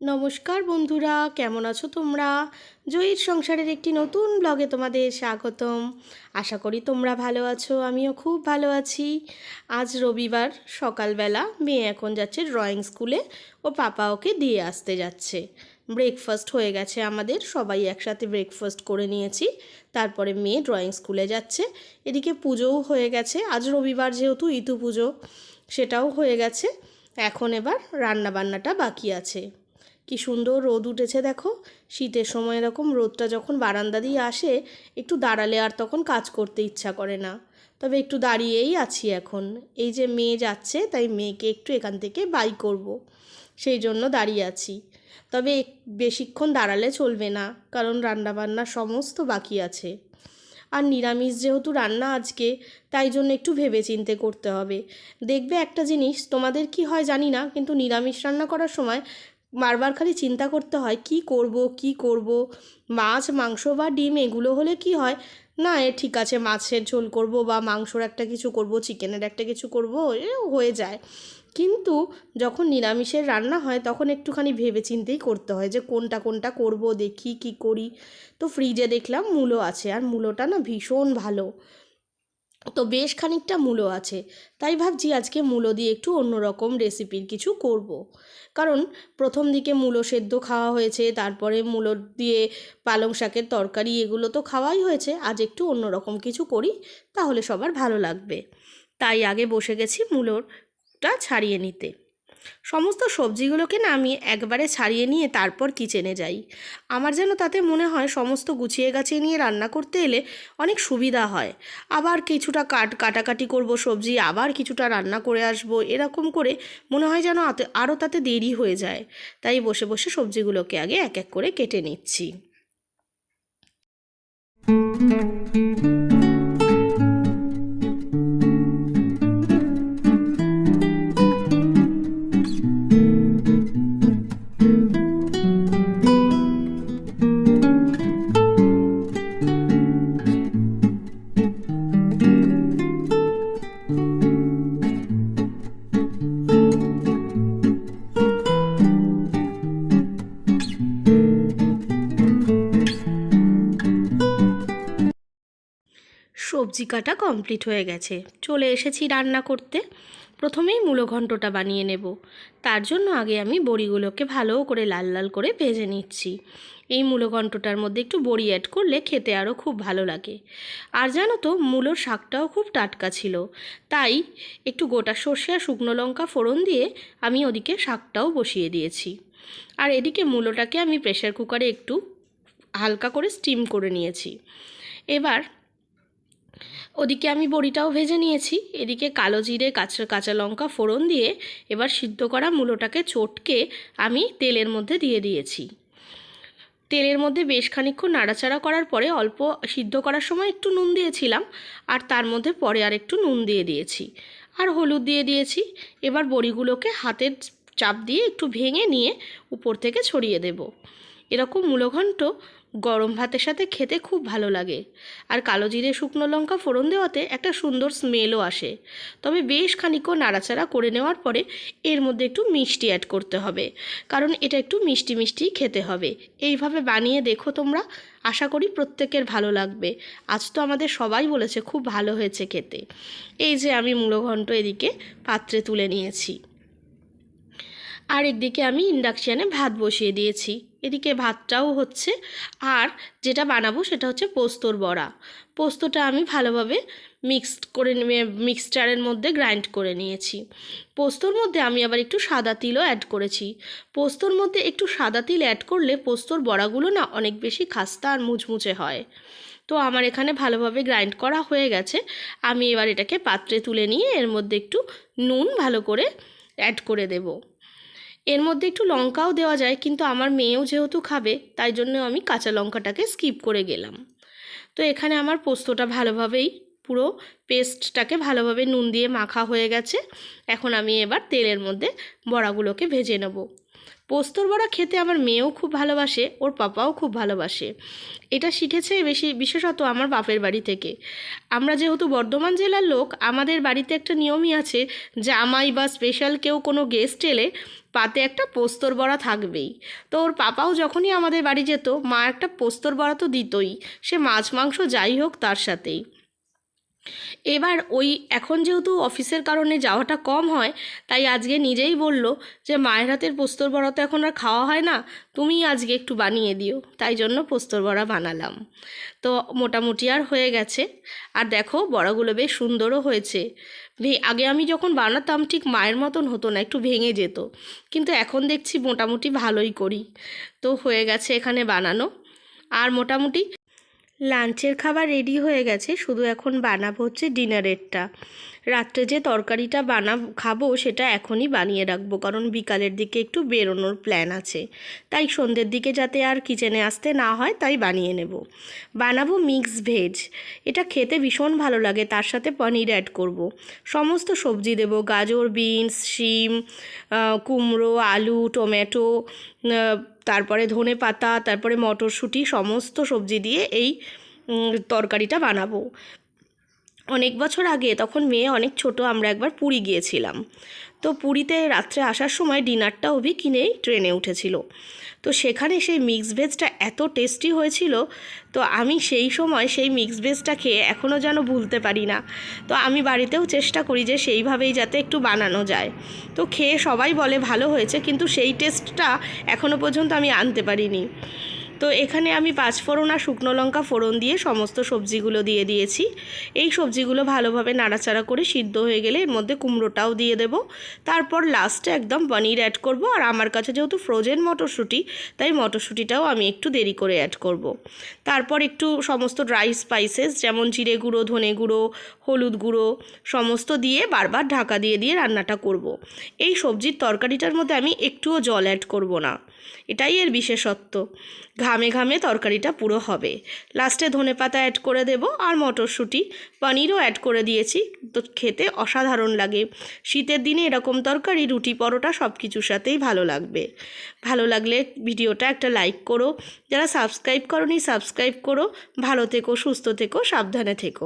নমস্কার বন্ধুরা, কেমন আছো তোমরা? জয়ীর সংসারের একটি নতুন ব্লগে তোমাদের স্বাগতম। আশা করি তোমরা ভালো আছো, আমিও খুব ভালো আছি। আজ রবিবার, সকালবেলা মেয়ে এখন যাচ্ছে ড্রয়িং স্কুলে ও পাপা ওকে দিয়ে আসতে যাচ্ছে। ব্রেকফাস্ট হয়ে গেছে আমাদের, সবাই একসাথে ব্রেকফাস্ট করে নিয়েছি। তারপরে মেয়ে ড্রয়িং স্কুলে যাচ্ছে। এদিকে পুজোও হয়ে গেছে, আজ রবিবার যেহেতু ইতু পুজো, সেটাও হয়ে গেছে। এখন এবার রান্না বান্নাটা বাকি আছে। কি সুন্দর রোদ উঠেছে দেখো। শীতের সময় এরকম রোদটা যখন বারান্দা দিয়ে আসে, একটু দাঁড়ালে আর তখন কাজ করতে ইচ্ছা করে না। তবে একটু দাঁড়িয়েই আছি এখন। এই যে মেয়ে যাচ্ছে, তাই মেয়েকে একটু এখান থেকে বাই করব। সেই জন্য দাঁড়িয়ে আছি। তবে বেশিক্ষণ দাঁড়ালে চলবে না, কারণ রান্নাবান্না সমস্ত বাকি আছে। আর নিরামিষ যেহেতু রান্না আজকে, তাই জন্য একটু ভেবে চিন্তে করতে হবে। দেখবে একটা জিনিস, তোমাদের কি হয় জানি না, কিন্তু নিরামিষ রান্না করার সময় বারবার খালি চিন্তা করতে হয়, কি করব কি করব? মাছ, মাংস বা ডিম, এগুলো হলে কি হয়? না, এ ঠিক আছে, মাছের ঝোল করব বা মাংসর একটা কিছু করব, চিকেনের একটা কিছু করব, এ হয়ে যায়। কিন্তু যখন নিরামিষের রান্না হয়, তখন একটুখানি ভেবে চিন্তেই করতে হয় যে কোনটা কোনটা করব, দেখি কি করি। তো ফ্রিজে দেখলাম মূলো আছে, আর মূলোটা না ভীষণ ভালো। তো বেশ খানিকটা মূলো আছে। তাই ভাবছি আজকে মূলো দিয়ে একটু অন্যরকম রেসিপির কিছু করব। কারণ প্রথম দিকে মূলো সেদ্ধ খাওয়া হয়েছে, তারপরে মূলো দিয়ে পালং শাকের তরকারি এগুলো তো খাওয়াই হয়েছে, আজ একটু অন্যরকম কিছু করি, তাহলে সবার ভালো লাগবে। তাই আগে বসে গেছি মূলোটা ছাড়িয়ে নিতে। সমস্ত সবজিগুলোকে না আমি একবারে ছাড়িয়ে নিয়ে তারপর কিচেনে যাই। আমার যেন তাতে মনে হয় সমস্ত গুছিয়ে গাছিয়ে নিয়ে রান্না করতে এলে অনেক সুবিধা হয়। আবার কিছুটা কাট কাটাকাটি করব সবজি, আবার কিছুটা রান্না করে আসব, এরকম করে মনে হয় যেন আরও তাতে দেরি হয়ে যায়। তাই বসে বসে সবজিগুলোকে আগে এক এক করে কেটে নিচ্ছি। সবজি কমপ্লিট হয়ে গেছে। চলে এসেছি রান্না করতে। প্রথমেই মূলো ঘন্টটা বানিয়ে নেব। তার জন্য আগে আমি বড়িগুলোকে ভালো করে লাল লাল করে ভেজে নিচ্ছি। এই মূলো ঘন্টটার মধ্যে একটু বড়ি অ্যাড করলে খেতে আরও খুব ভালো লাগে। আর জানো তো, মূলোর শাকটাও খুব টাটকা ছিল। তাই একটু গোটা সর্ষে আর শুকনো লঙ্কা ফোড়ন দিয়ে আমি ওদিকে শাকটাও বসিয়ে দিয়েছি। আর এদিকে মূলোটাকে আমি প্রেশার কুকারে একটু হালকা করে স্টিম করে নিয়েছি। এবার ওদিকে আমি বড়িটাও ভেজে নিয়েছি। এদিকে কালো জিরে, কাঁচা কাঁচা লঙ্কা ফোড়ন দিয়ে এবার সিদ্ধ করা মূলোটাকে চটকে আমি তেলের মধ্যে দিয়ে দিয়েছি। তেলের মধ্যে বেশ খানিক্ষণ নাড়াচাড়া করার পরে অল্প সিদ্ধ করার সময় একটু নুন দিয়েছিলাম আর তার মধ্যে পরে আর একটু নুন দিয়ে দিয়েছি। আর হলুদ দিয়ে দিয়েছি। এবার বড়িগুলোকে হাতের চাপ দিয়ে একটু ভেঙে নিয়ে উপর থেকে ছড়িয়ে দেব। এরকম মূলঘণ্ট গরম ভাতের সাথে খেতে খুব ভালো লাগে। আর কালো জিরে, শুকনো লঙ্কা ফোড়ন দেওয়াতে একটা সুন্দর স্মেলও আসে। তবে বেশ খানিকক্ষণ নাড়াচাড়া করে নেওয়ার পরে এর মধ্যে একটু মিষ্টি অ্যাড করতে হবে। কারণ এটা একটু মিষ্টি মিষ্টিই খেতে হবে। এইভাবে বানিয়ে দেখো তোমরা। আশা করি প্রত্যেকের ভালো লাগবে। আজ তো আমাদের সবাই বলেছে খুব ভালো হয়েছে খেতে। এই যে আমি মূলঘণ্ট এদিকে পাত্রে তুলে নিয়েছি। আর একদিকে আমি ইন্ডাকশানে ভাত বসিয়ে দিয়েছি। এদিকে ভাতটাও হচ্ছে। আর যেটা বানাবো সেটা হচ্ছে পোস্তর বড়া। পোস্তটা আমি ভালোভাবে মিক্সড করে মিক্সচারের মধ্যে গ্রাইন্ড করে নিয়েছি। পোস্তর মধ্যে আমি আবার একটু সাদা তিলও অ্যাড করেছি। পোস্তর মধ্যে একটু সাদা তিল অ্যাড করলে পোস্তর বড়াগুলো না অনেক বেশি খাস্তা আর মুচমুচে হয়। তো আমার এখানে ভালোভাবে গ্রাইন্ড করা হয়ে গেছে। আমি এবার এটাকে পাত্রে তুলে নিয়ে এর মধ্যে একটু নুন ভালো করে অ্যাড করে দেবো। এর মধ্যে একটু লঙ্কাও দেওয়া যায়, কিন্তু আমার মেয়েও যেহেতু খাবে, তাই জন্য আমি কাঁচা লঙ্কাটাকে স্কিপ করে গেলাম। তো এখানে আমার পোস্তটা ভালোভাবেই, পুরো পেস্টটাকে ভালোভাবে নুন দিয়ে মাখা হয়ে গেছে। এখন আমি এবার তেলের মধ্যে বড়াগুলোকে ভেজে নেব। পোস্তর বড়া খেতে আমার মেয়েও খুব ভালোবাসে, ওর পাপাও খুব ভালোবাসে। এটা শিখেছে বেশি, বিশেষত আমার বাপের বাড়ি থেকে। আমরা যেহেতু বর্ধমান জেলার লোক, আমাদের বাড়িতে একটা নিয়মই আছে জামাই বা স্পেশাল কেউ কোনো গেস্ট এলে পাতে একটা পোস্তর বড়া থাকবেই। তো ওর পাপাও যখনই আমাদের বাড়ি যেত, মা একটা পোস্তর বড়া তো দিতই, সে মাছ, মাংস যাই হোক তার সাথেই। এবার ওই, এখন যেহেতু অফিসের কারণে যাওয়াটা কম হয়, তাই আজকে নিজেই বলল যে, মায়ের হাতের পোস্তর বড়া তো এখন আর খাওয়া হয় না, তুমিই আজকে একটু বানিয়ে দিও। তাই জন্য পোস্তর বড়া বানালাম। তো মোটামুটি আর হয়ে গেছে। আর দেখো, বড়াগুলো বেশ সুন্দরও হয়েছে। আগে আমি যখন বানাতাম, ঠিক মায়ের মতন হতো না, একটু ভেঙে যেত। কিন্তু এখন দেখছি মোটামুটি ভালোই করি। তো হয়ে গেছে এখানে বানানো। আর মোটামুটি লাঞ্চের খাবার রেডি হয়ে গেছে শুধু এখন বানাবো হচ্ছে ডিনারেরটা রাত্রে যে তরকারিটা বানা খাব সেটা এখনই বানিয়ে রাখব, কারণ বিকালের দিকে একটু বেরোনোর প্ল্যান আছে। তাই সন্ধ্যের দিকে যাতে আর কিচেনে আসতে না হয়, তাই বানিয়ে নেব। বানাবো মিক্স ভেজ এটা খেতে ভীষণ ভালো লাগে, তার সাথে পনির অ্যাড করব। সমস্ত সবজি দেব, গাজর বিনস শিম কুমড়ো, আলু টমেটো তারপরে ধনে পাতা, তারপরে মটরশুঁটি, সমস্ত সবজি দিয়ে এই তরকারিটা বানাবো। অনেক বছর আগে তখন মেয়ে অনেক ছোট, আমরা একবার পুরী গিয়েছিলাম। তো পুরীতে রাত্রে আসার সময় ডিনারটা অভি কিনেই ট্রেনে উঠেছিল। তো সেখানে সেই মিক্স ভেজটা এত টেস্টি হয়েছিল, তো আমি সেই সময় সেই মিক্স ভেজটা খেয়ে এখনও যেন ভুলতে পারি না। তো আমি বাড়িতেও চেষ্টা করি যে সেইভাবেই যাতে একটু বানানো যায়। তো খেয়ে সবাই বলে ভালো হয়েছে, কিন্তু সেই টেস্টটা এখনও পর্যন্ত আমি আনতে পারিনি। তো এখানে আমি পাঁচফোড়ন আর শুকনো লঙ্কা ফোড়ন দিয়ে সমস্ত সবজিগুলো দিয়ে দিয়েছি। এই সবজিগুলো ভালোভাবে নাড়াচাড়া করে সিদ্ধ হয়ে গেলে এর মধ্যে কুমড়োটাও দিয়ে দেব। তারপর লাস্টে একদম পনির অ্যাড করব। আর আমার কাছে যেহেতু ফ্রোজেন মটরশুঁটি, তাই মটরশুঁটিটাও আমি একটু দেরি করে অ্যাড করব। তারপর একটু সমস্ত ড্রাই স্পাইসেস যেমন জিরে গুঁড়ো, ধনে গুঁড়ো, হলুদ গুঁড়ো, সমস্ত দিয়ে বারবার ঢাকা দিয়ে দিয়ে রান্নাটা করব। এই সবজির তরকারিটার মধ্যে আমি একটুও জল অ্যাড করব না। এটাই এর বিশেষত্ব। ঘামে ঘামে তরকারিটা পুরো হবে। লাস্টে ধনে পাতা অ্যাড করে দেব আর মটরশুঁটি। পনিরও অ্যাড করে দিয়েছি, তো খেতে অসাধারণ লাগে। শীতের দিনে এরকম তরকারি, রুটি, পরোটা সব কিছুর সাথেই ভালো লাগবে। ভালো লাগলে ভিডিওটা একটা লাইক করো। যারা সাবস্ক্রাইব করনি সাবস্ক্রাইব করো। ভালো থেকো, সুস্থ থেকো, সাবধানে থেকো।